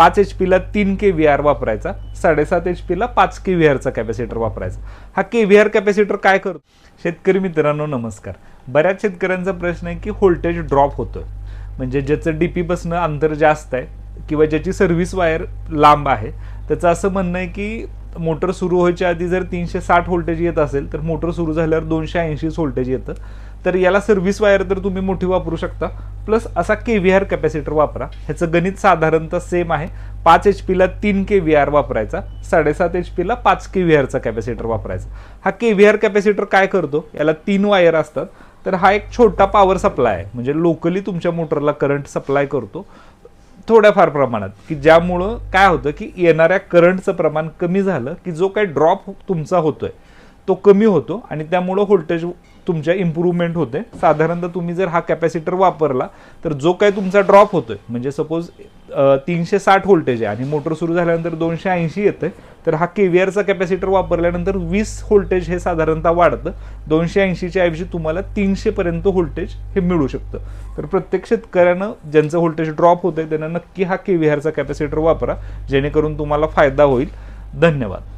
पाच एच पीला तीन के व्ही आर वापरायचा साडेसात एच पीला पाच के व्ही आरचा कॅपॅसिटर वापरायचा. हा के व्ही आर कॅपॅसिटर काय करतो? शेतकरी मित्रांनो नमस्कार. बऱ्याच शेतकऱ्यांचा प्रश्न आहे की व्होल्टेज ड्रॉप होतोय. म्हणजे ज्याचं डीपी पासनं अंतर जास्त आहे किंवा ज्याची सर्व्हिस वायर लांब आहे त्याचं असं म्हणणं आहे की मोटर सुरू व्हायच्या आधी जर तीनशे साठ व्होल्टेज येत असेल तर मोटर सुरू झाल्यावर दोनशे ऐंशीच व्होल्टेज येतं. तर याला सर्व्हिस वायर तर तुम्ही मोठी वापरू शकता. प्लस असा के व्ही आर कॅपॅसिटर वापरा. ह्याचं गणित साधारणतः सेम आहे. पाच एच पीला तीन के व्ही आर वापरायचा. साडेसात एच पीला पाच के व्ही आरचा कॅपॅसिटर वापरायचा. हा के व्ही आर कॅपॅसिटर काय करतो? याला तीन वायर असतात. तर हा एक छोटा पॉवर सप्लाय आहे. म्हणजे लोकली तुमच्या मोटरला करंट सप्लाय करतो. थोड्याफार प्रमाणात. की ज्यामुळं काय होतं? की येणाऱ्या करंटचं प्रमाण कमी झालं की जो काही ड्रॉप तुमचा होतोय. तो कमी होतो आणि त्यामुळं व्होल्टेज तुमच्या इम्प्रूव्हमेंट होते. साधारणतः तुम्ही जर हा कॅपॅसिटर वापरला तर जो काही तुमचा ड्रॉप होतोय म्हणजे सपोज तीनशे साठ व्होल्टेज आहे आणि मोटर सुरू झाल्यानंतर दोनशे ऐंशी येतं तर हा के व्ही आरचा कॅपॅसिटर वापरल्यानंतर वीस व्होल्टेज हे साधारणतः वाढतं. दोनशे ऐंशीच्या ऐवजी तुम्हाला तीनशेपर्यंत व्होल्टेज हे मिळू शकतं. तर प्रत्येक शेतकऱ्यानं ज्यांचं व्होल्टेज ड्रॉप होतंय त्यांना नक्की हा के व्ही आरचा कॅपॅसिटर वापरा जेणेकरून तुम्हाला फायदा होईल. धन्यवाद.